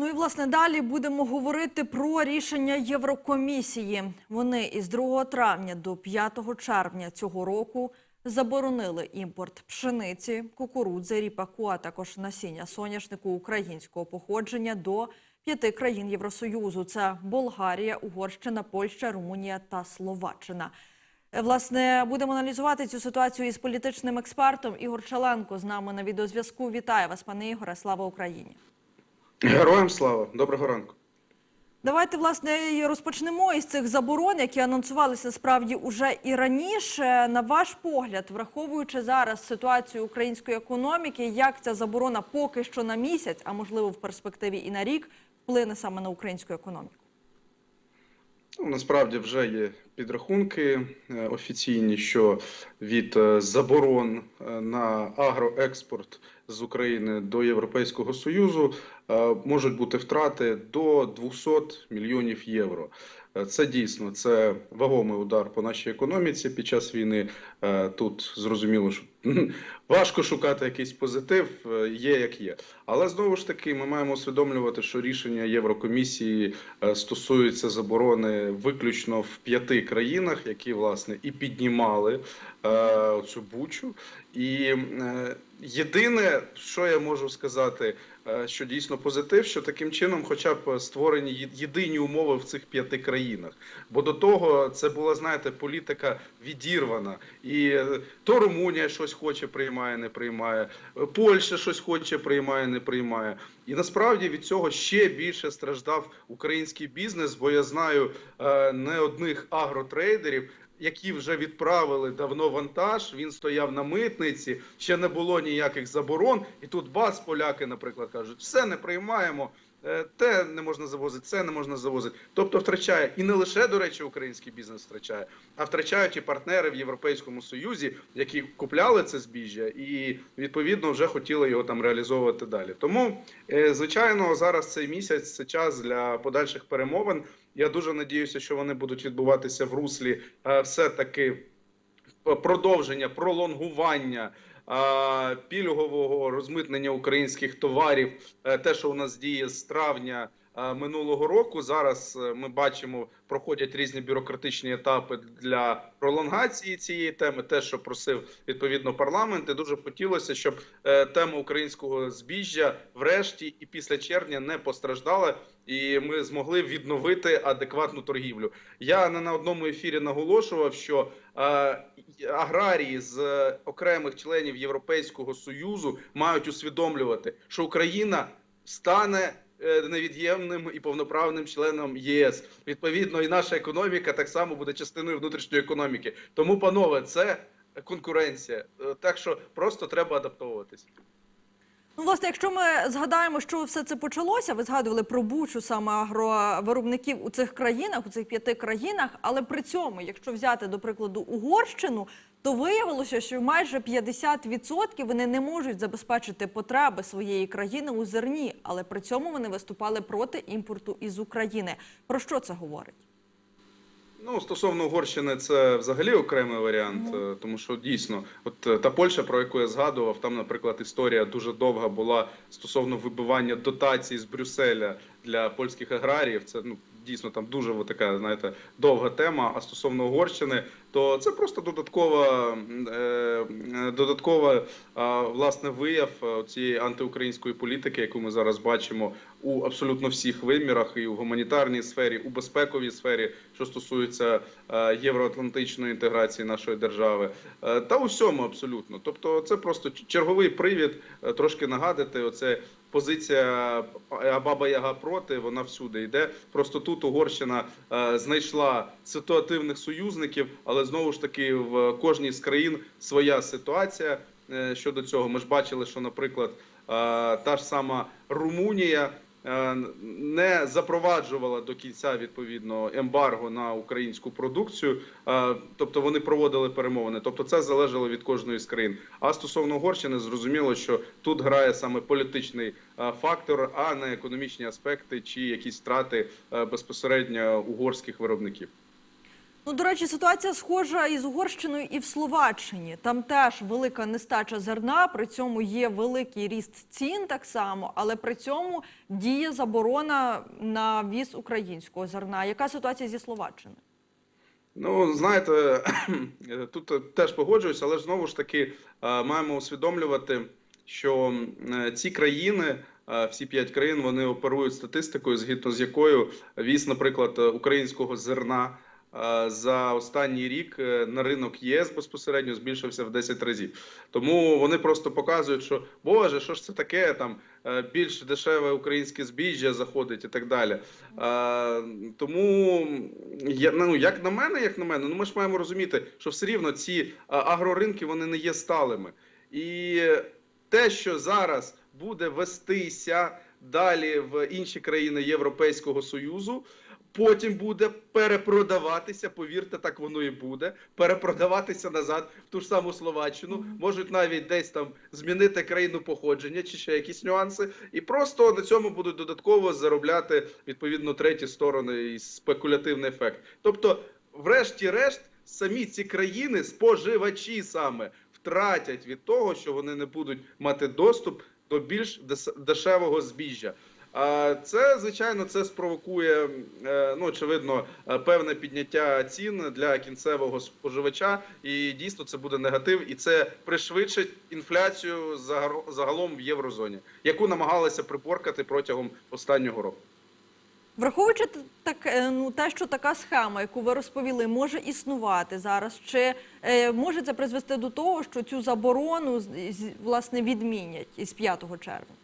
Ну і власне далі будемо говорити про рішення Єврокомісії. Вони із 2 травня до 5 червня цього року заборонили імпорт пшениці, кукурудзи, ріпаку, а також насіння соняшнику українського походження до п'яти країн Євросоюзу: це Болгарія, Угорщина, Польща, Румунія та Словаччина. Е, Власне, будемо аналізувати цю ситуацію із політичним експертом Ігор Чаленко з нами на відеозв'язку. Вітаю вас, пане Ігоре. Слава Україні. Героям слава, доброго ранку. Давайте власне і розпочнемо із цих заборон, які анонсувалися справді уже і раніше. На ваш погляд, враховуючи зараз ситуацію української економіки, як ця заборона поки що на місяць, а можливо в перспективі і на рік, вплине саме на українську економіку? Ну, насправді вже є підрахунки е, офіційні, що від е, заборон е, на агроекспорт з України до Європейського Союзу можуть бути втрати до 200 мільйонів євро. Е, Це дійсно це вагомий удар по нашій економіці під час війни. Е, Тут зрозуміло, що важко шукати якийсь позитив, е, є як є. Але знову ж таки, ми маємо усвідомлювати, що рішення Єврокомісії стосується заборони виключно в п'яти країнах, які власне і піднімали цю бучу. І єдине, що я можу сказати, що дійсно позитив, що таким чином, хоча б створені єдині умови в цих п'яти країнах. Бо до того це була, знаєте, політика відірвана. І е, то Румунія щось хоче, приймає, не приймає, е, Польща щось хоче, приймає, не приймає. І насправді від цього ще більше страждав український бізнес, бо я знаю е, не одних агротрейдерів. Які вже відправили давно вантаж, він стояв на митниці, ще не було ніяких заборон. І тут бац, поляки, наприклад, кажуть, все не приймаємо, те не можна завозити, це не можна завозити. Тобто втрачає і не лише, до речі, український бізнес втрачає, а втрачають і партнери в Європейському Союзі, які купляли це збіжжя, і відповідно вже хотіли його там реалізовувати далі. Тому, е, звичайно, зараз цей місяць це час для подальших перемовин. Я дуже надіюся, що вони будуть відбуватися в руслі е, все-таки продовження, пролонгування е, пільгового розмитнення українських товарів, е, те, що у нас діє з травня. Е, Минулого року зараз е, ми бачимо, проходять різні бюрократичні етапи для пролонгації цієї теми. Те, що просив відповідно парламент, і дуже хотілося, щоб е, тема українського збіжжя врешті і після червня не постраждала, і ми змогли відновити адекватну торгівлю. Я не на одному ефірі наголошував, що аграрії з окремих членів Європейського союзу мають усвідомлювати, що Україна стане невід'ємним і повноправним членом ЄС. Відповідно, і наша економіка так само буде частиною внутрішньої економіки. Тому, панове, це конкуренція. Е, Так що просто треба адаптовуватись. Ну, власне, якщо ми згадаємо, що все це почалося, ви згадували про бучу саме агровиробників у цих країнах, у цих п'яти країнах. Але при цьому, якщо взяти до прикладу Угорщину, то виявилося, що майже 50% вони не можуть забезпечити потреби своєї країни у зерні, але при цьому вони виступали проти імпорту із України. Про що це говорить? Ну, стосовно Угорщини, це взагалі окремий варіант, е, тому що дійсно, от е, та Польща, про яку я згадував, там, наприклад, історія дуже довга була стосовно вибивання дотацій з Брюсселя для польських аграріїв. Це ну дійсно там дуже така, знаєте, довга тема. А стосовно Угорщини, то це просто додаткова, е, е, додаткова власне вияв е, цієї антиукраїнської політики, яку ми зараз бачимо у абсолютно всіх вимірах, і у гуманітарній сфері, у безпековій сфері, що стосується євроатлантичної інтеграції нашої держави, та у всьому абсолютно. Тобто, це просто черговий привід трошки нагадати. Оце позиція Абаба Яга проти, вона всюди йде. Просто тут Угорщина е, знайшла ситуативних союзників, але знову ж таки в кожній з країн своя ситуація е, щодо цього. Ми ж бачили, що, наприклад, е, та ж сама Румунія. Е, Не запроваджувала до кінця відповідно ембарго на українську продукцію, е, тобто вони проводили перемовини. Тобто, це залежало від кожної з країн. А стосовно Угорщини, зрозуміло, що тут грає саме політичний е, фактор, а не економічні аспекти чи якісь втрати безпосередньо угорських виробників. Ну, до речі, ситуація схожа із Угорщиною і в Словаччині. Там теж велика нестача зерна, при цьому є великий ріст цін так само, але при цьому діє заборона на віз українського зерна. Яка ситуація зі Словаччиною? Ну, знаєте, тут теж погоджуюсь, але знову ж таки е, маємо усвідомлювати, що е, ці країни, е, всі п'ять країн, вони оперують статистикою, згідно з якою віз, наприклад, українського зерна за останній рік е, на ринок ЄС безпосередньо збільшився в 10 разів. Тому вони просто показують, що Боже, що ж це таке там е, більш дешеве українське збіжжя заходить і так далі. Е, Тому я ну як на мене, як на мене, ну ми ж маємо розуміти, що все рівно ці агроринки вони не є сталими. І те, що зараз буде вестися далі в інші країни Європейського Союзу. Потім буде перепродаватися, повірте, так воно і буде. Перепродаватися назад в ту ж саму Словаччину, можуть навіть десь там змінити країну походження чи ще якісь нюанси, і просто на цьому будуть додатково заробляти відповідно треті сторони і спекулятивний ефект. Тобто, врешті-решт, самі ці країни, споживачі саме втратять від того, що вони не будуть мати доступ до більш дешевого збіжжя. Це звичайно це спровокує е, ну очевидно е, певне підняття цін для кінцевого споживача, і дійсно це буде негатив, і це пришвидшить інфляцію загалом в єврозоні, яку намагалися припоркати протягом останнього року. Враховуючи так, е, ну, те, що така схема, яку ви розповіли, може існувати зараз, чи е, може це призвести до того, що цю заборону власне відмінять із 5 червня?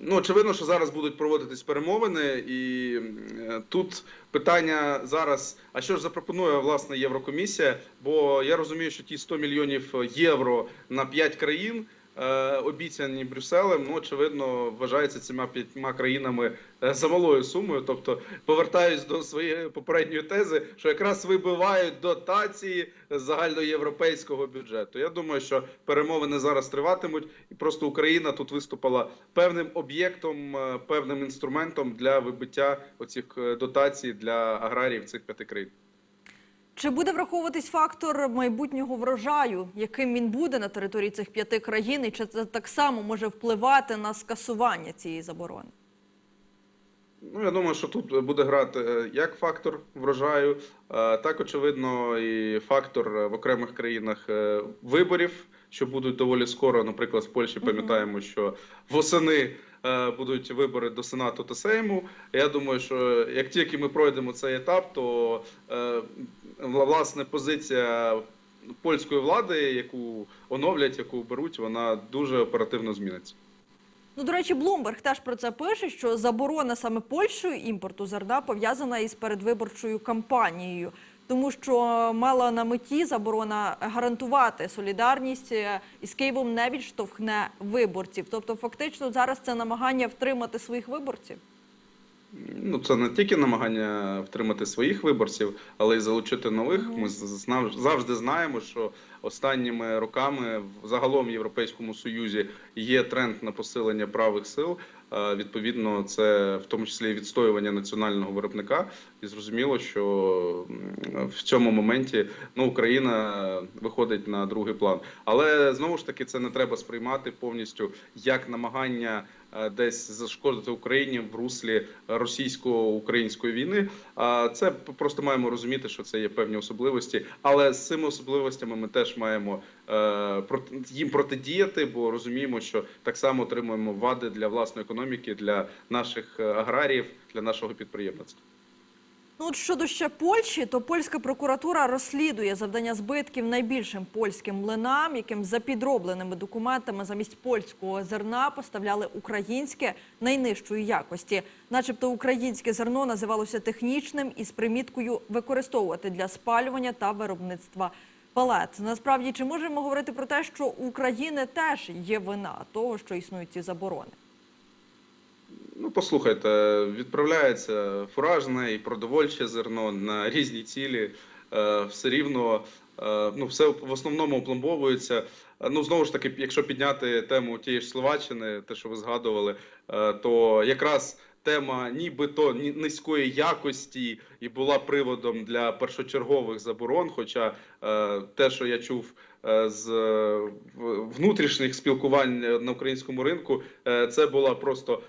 Ну, очевидно, що зараз будуть проводитись перемовини, і е, тут питання зараз: а що ж запропонує власне Єврокомісія? Бо я розумію, що ті 100 мільйонів євро на 5 країн. Е, Обіцяні Брюсселем, ну очевидно, вважається цими п'ятьма країнами е, замалою сумою. Тобто, повертаюсь до своєї попередньої тези, що якраз вибивають дотації загальноєвропейського бюджету. Я думаю, що перемовини зараз триватимуть, і просто Україна тут виступила певним об'єктом, е, певним інструментом для вибиття оцих дотацій для аграріїв цих п'яти країн. Чи буде враховуватись фактор майбутнього врожаю, яким він буде на території цих п'яти країн, і чи це так само може впливати на скасування цієї заборони? Ну, я думаю, що тут буде грати е, як фактор врожаю, е, так очевидно, і фактор в окремих країнах е, виборів, що будуть доволі скоро. Наприклад, в Польщі пам'ятаємо, що восени е, будуть вибори до Сенату та Сейму. Я думаю, що як тільки ми пройдемо цей етап, то е, власне позиція польської влади, яку оновлять, яку беруть, вона дуже оперативно зміниться. Ну, до речі, Блумберг теж про це пише, що заборона саме Польщею імпорту зерна пов'язана із передвиборчою кампанією, тому що мала на меті заборона гарантувати солідарність е, із Києвом не відштовхне виборців. Тобто, фактично, зараз це намагання втримати своїх виборців. Ну, це не тільки намагання втримати своїх виборців, але й залучити нових. Ми завжди знаємо, що останніми роками в загалом в Європейському Союзі є тренд на посилення правих сил. Відповідно, це в тому числі відстоювання національного виробника. І зрозуміло, що в цьому моменті ну, Україна виходить на другий план. Але знову ж таки це не треба сприймати повністю як намагання е, десь зашкодити Україні в руслі російсько-української війни. А це просто маємо розуміти, що це є певні особливості. Але з цими особливостями ми теж маємо їм протидіяти, бо розуміємо, що так само отримуємо вади для власної економіки, для наших е, аграріїв, для нашого підприємництва. Ну, от щодо ще Польщі, то польська прокуратура розслідує завдання збитків найбільшим польським млинам, яким за підробленими документами замість польського зерна поставляли українське найнижчої якості. Начебто українське зерно називалося технічним із приміткою використовувати для спалювання та виробництва палет. Насправді, чи можемо говорити про те, що у України теж є вина того, що існують ці заборони? Ну, послухайте, відправляється фуражне і продовольче зерно на різні цілі. Е, Все рівно, е, ну, все в основному опломбовується. Е, Ну, знову ж таки, якщо підняти тему тієї ж Словаччини, те, що ви згадували, то якраз тема нібито ні- низької якості і була приводом для першочергових заборон. Хоча е, те, що я чув з е, внутрішніх спілкувань на українському ринку, е, це була просто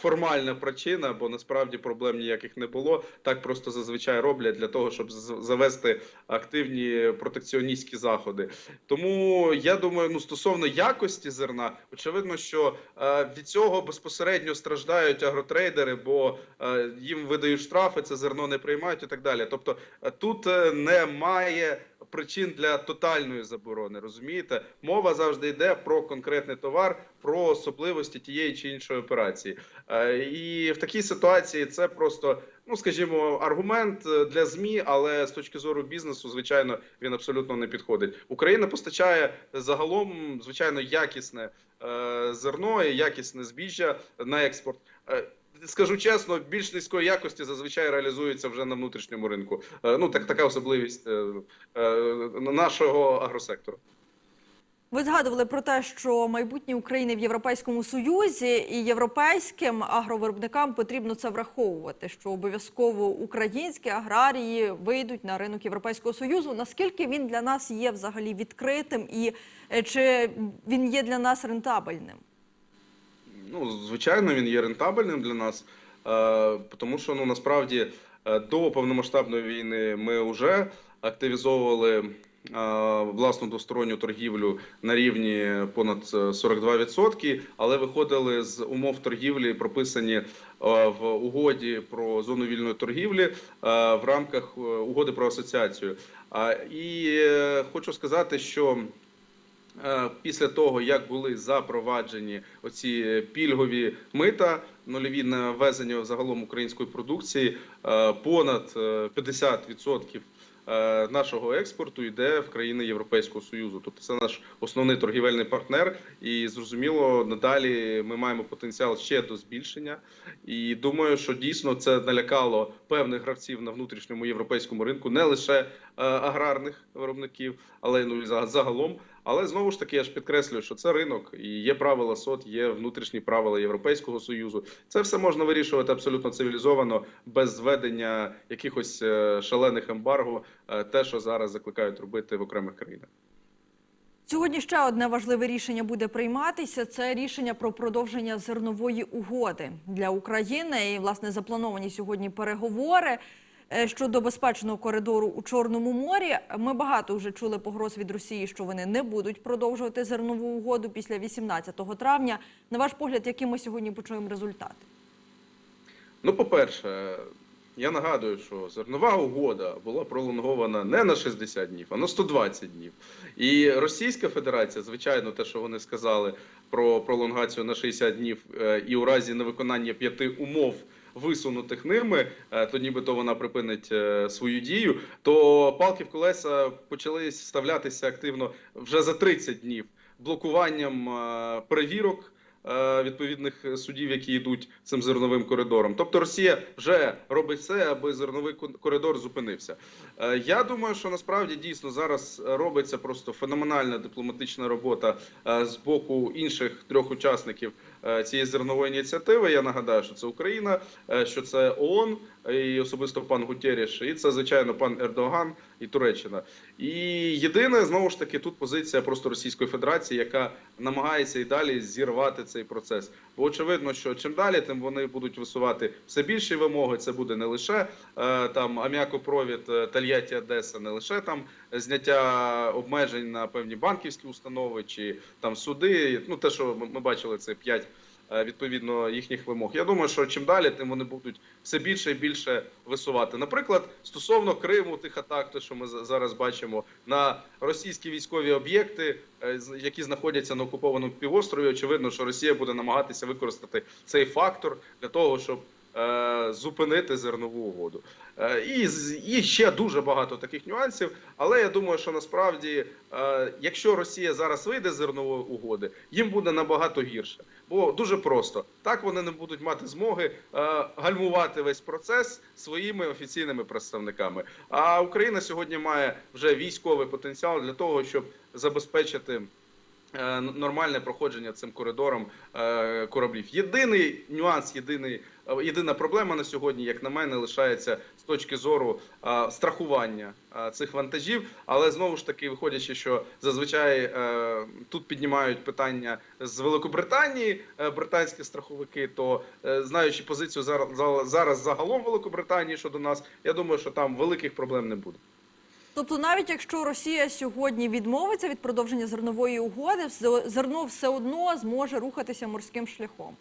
формальна причина, бо насправді проблем ніяких не було. Так просто зазвичай роблять для того, щоб завести активні протекціоністські заходи. Тому я думаю, ну стосовно якості зерна, очевидно, що е, від цього безпосередньо страждають агротрейдери, бо е, їм видають штрафи, це зерно не приймають і так далі. Тобто е, тут е, немає причин для тотальної заборони. Розумієте, мова завжди йде про конкретний товар, про особливості тієї чи іншої операції. Е, І в такій ситуації це просто, ну скажімо, аргумент е, для змі, але з точки зору бізнесу, звичайно, він абсолютно не підходить. Україна постачає загалом звичайно якісне е, зерно і якісне збіжжя на експорт. Скажу чесно, більш низької якості зазвичай реалізується вже на внутрішньому ринку. Е, Ну так така особливість е, е, нашого агросектору. Ви згадували про те, що майбутнє України в Європейському Союзі і європейським агровиробникам потрібно це враховувати, що обов'язково українські аграрії вийдуть на ринок Європейського Союзу. Наскільки він для нас є взагалі відкритим і чи він є для нас рентабельним? Ну, звичайно, він є рентабельним для нас, е, тому що ну насправді е, до повномасштабної війни ми вже активізовували е, власну двосторонню торгівлю на рівні понад е, 42%, але виходили з умов торгівлі, прописані в угоді про зону вільної торгівлі в рамках угоди про асоціацію. І хочу сказати, що Після того, як були запроваджені оці пільгові мита, нульові на ввезення загалом української продукції, е, понад е, 50% е, нашого експорту йде в країни Європейського союзу. Тобто це наш основний торгівельний партнер, і зрозуміло, надалі ми маємо потенціал ще до збільшення. І думаю, що дійсно це налякало певних гравців на внутрішньому європейському ринку, не лише е, аграрних виробників, але ну і за- загалом. Але знову ж таки, я ж підкреслюю, що це ринок і є правила СОТ, є внутрішні правила Європейського союзу. Це все можна вирішувати абсолютно цивілізовано, без зведення якихось е, шалених ембарго, е, те, що зараз закликають робити в окремих країнах. Сьогодні ще одне важливе рішення буде прийматися. Це рішення про продовження зернової угоди для України. І власне заплановані сьогодні переговори щодо безпечного коридору у Чорному морі. Ми багато вже чули погроз від Росії, що вони не будуть продовжувати зернову угоду після 18 травня. На ваш погляд, який ми сьогодні почуємо результат? Ну, по-перше, я нагадую, що зернова угода була пролонгована не на 60 днів, а на 120 днів. І Російська Федерація, звичайно, те, що вони сказали про пролонгацію на 60 днів, е, і у разі невиконання п'яти умов. Висунутих ними, е, то нібито вона припинить е, свою дію. То палки в колеса почали вставлятися активно вже за 30 днів блокуванням е, перевірок відповідних судів, які йдуть цим зерновим коридором. Тобто Росія вже робить все, аби зерновий коридор зупинився. Я думаю, що насправді дійсно зараз робиться просто феноменальна дипломатична робота з боку інших трьох учасників цієї зернової ініціативи. Я нагадаю, що це Україна, е, що це ООН і особисто пан Гутєріш, і це звичайно пан Ердоган і Туреччина. І єдине знову ж таки тут позиція просто Російської Федерації, яка намагається і далі зірвати цей процес. Бо очевидно, що чим далі, тим вони будуть висувати все більші вимоги. Це буде не лише е, там аміакопровід е, Тольятті Одеса, не лише там зняття обмежень на певні банківські установи чи там суди. Ну те, що ми- бачили, це п'ять е, відповідно їхніх вимог. Я думаю, що чим далі, тим вони будуть все більше і більше висувати. Наприклад, стосовно Криму, тих атак, те, що ми за- зараз бачимо на російські військові об'єкти, е, які знаходяться на окупованому півострові. Очевидно, що Росія буде намагатися використати цей фактор для того, щоб е, зупинити зернову угоду. Е, І, і ще дуже багато таких нюансів. Але я думаю, що насправді, е, якщо Росія зараз вийде з зернової угоди, їм буде набагато гірше. Бо дуже просто так вони не будуть мати змоги е, гальмувати весь процес своїми офіційними представниками. А Україна сьогодні має вже військовий потенціал для того, щоб забезпечити е, нормальне проходження цим коридором е, кораблів. Єдиний нюанс, єдиний, е, єдина проблема на сьогодні, як на мене, лишається з точки зору е, страхування е, цих вантажів. Але знову ж таки, виходячи, що зазвичай е, тут піднімають питання з Великобританії, е, британські страховики, то е, знаючи позицію зараз, зараз загалом Великобританії щодо нас, я думаю, що там великих проблем не буде. Тобто, навіть якщо Росія сьогодні відмовиться від продовження зернової угоди, зерно все одно зможе рухатися морським шляхом.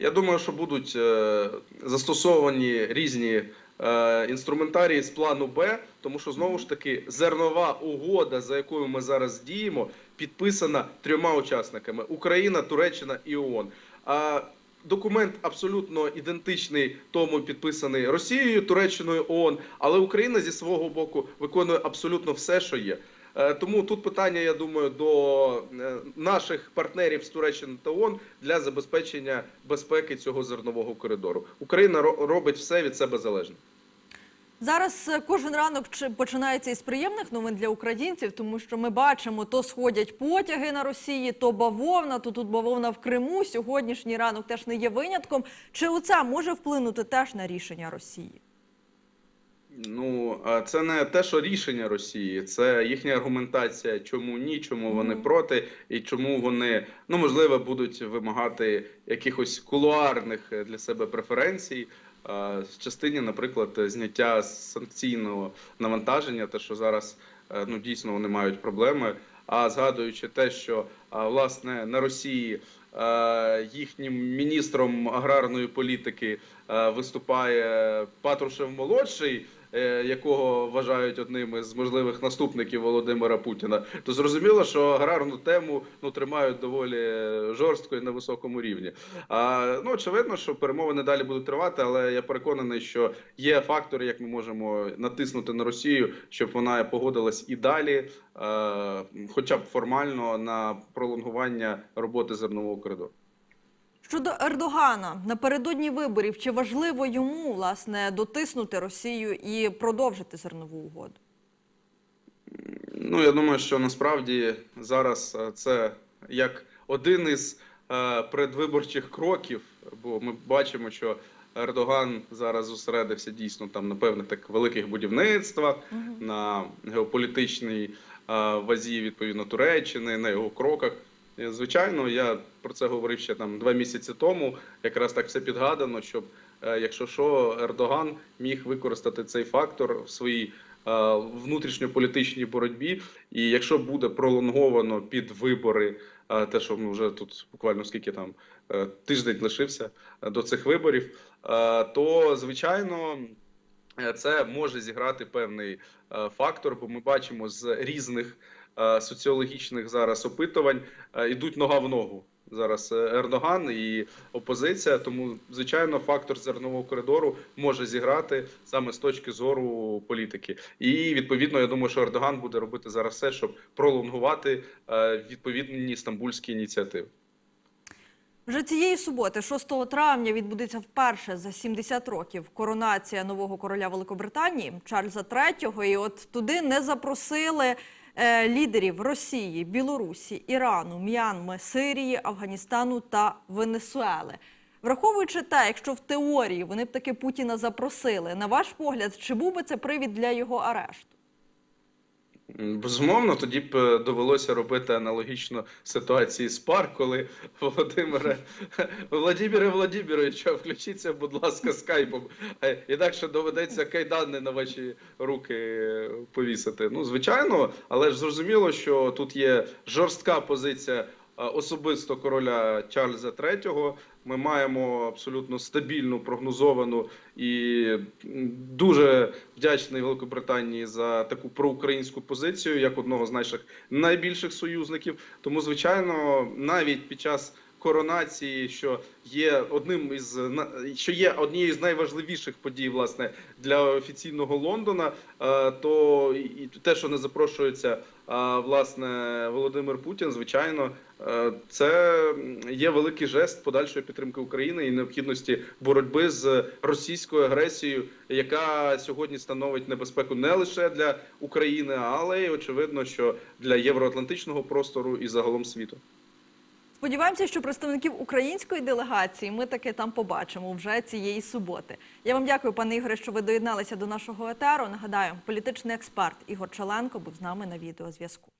Я думаю, що будуть е, застосовані різні е, інструментарії з плану Б, тому що знову ж таки зернова угода, за якою ми зараз діємо, підписана трьома учасниками: Україна, Туреччина і ООН. А документ абсолютно ідентичний тому, підписаний Росією, Туреччиною ООН, але Україна зі свого боку виконує абсолютно все, що є. Е, Тому тут питання, я думаю, до е, наших партнерів з Туреччини та ООН для забезпечення безпеки цього зернового коридору. Україна ро- робить все від себе залежне. Зараз е, кожен ранок чи- починається із приємних новин для українців, тому що ми бачимо, то сходять потяги на Росії, то бавовна, то тут бавовна в Криму. Сьогоднішній ранок теж не є винятком. Чи оце може вплинути теж на рішення Росії? Ну це не те, що рішення Росії, це їхня аргументація, чому ні, чому вони проти, і чому вони ну можливо будуть вимагати якихось кулуарних для себе преференцій. В частині, наприклад, зняття санкційного навантаження, те, що зараз е, ну дійсно вони мають проблеми. А згадуючи те, що власне на Росії е, їхнім міністром аграрної політики е, виступає Патрушев молодший, якого вважають одним із можливих наступників Володимира Путіна, то зрозуміло, що аграрну тему ну тримають доволі жорстко і на високому рівні. А ну очевидно, що перемовини далі будуть тривати, але я переконаний, що є фактори, як ми можемо натиснути на Росію, щоб вона погодилась і далі, е, хоча б формально на пролонгування роботи зернового коридору. Щодо Ердогана напередодні виборів, чи важливо йому власне дотиснути Росію і продовжити зернову угоду? Ну, я думаю, що насправді зараз е, це як один із е, предвиборчих кроків, бо ми бачимо, що Ердоган зараз зосередився дійсно там на певних так великих будівництвах, на геополітичній е, вазі відповідно Туреччини, на його кроках. І, Звичайно, я про це говорив ще там два місяці тому. Якраз так все підгадано, щоб е, якщо що, Ердоган міг використати цей фактор в своїй е, внутрішньополітичній боротьбі. І якщо буде пролонговано під вибори, е, те, що ну, вже тут буквально скільки там е, тиждень лишився е, до цих виборів, е, то звичайно. е, Це може зіграти певний е, фактор, бо ми бачимо з різних е, соціологічних зараз опитувань е, йдуть нога в ногу. Зараз е, Ердоган і опозиція, тому звичайно фактор зернового коридору може зіграти саме з точки зору політики. І відповідно, я думаю, що Ердоган буде робити зараз все, щоб пролонгувати е, відповідні стамбульські ініціативи. Вже цієї суботи, 6 травня, відбудеться вперше за 70 років коронація нового короля Великобританії Чарльза III. І от туди не запросили е, лідерів Росії, Білорусі, Ірану, М'янми, Сирії, Афганістану та Венесуели. Враховуючи те, якщо в теорії вони б таки Путіна запросили, на ваш погляд, чи був би це привід для його арешту? Безумовно, тоді б е, довелося робити аналогічно ситуації з пар, коли Володимире Владимире Владимировичу, включіться, будь ласка, скайпом. Е, Інакше доведеться кайдани на ваші руки е, повісити. Ну, звичайно, але ж зрозуміло, що тут є жорстка позиція. Е, Особисто короля Чарльза III ми маємо абсолютно стабільну, прогнозовану і дуже вдячний Великобританії за таку проукраїнську позицію, як одного з наших найбільших союзників. Тому, звичайно, навіть під час коронації, що є одним із що є однією з найважливіших подій власне для офіційного Лондона, е, то і те, що не запрошується е, власне Володимир Путін, звичайно, е, це є великий жест подальшої підтримки України і необхідності боротьби з російською агресією, яка сьогодні становить небезпеку не лише для України, але й очевидно, що для євроатлантичного простору і загалом світу. Сподіваємося, що представників української делегації ми таки там побачимо вже цієї суботи. Я вам дякую, пане Ігоре, що ви доєдналися до нашого етеру. Нагадаю, політичний експерт Ігор Чаленко був з нами на відеозв'язку.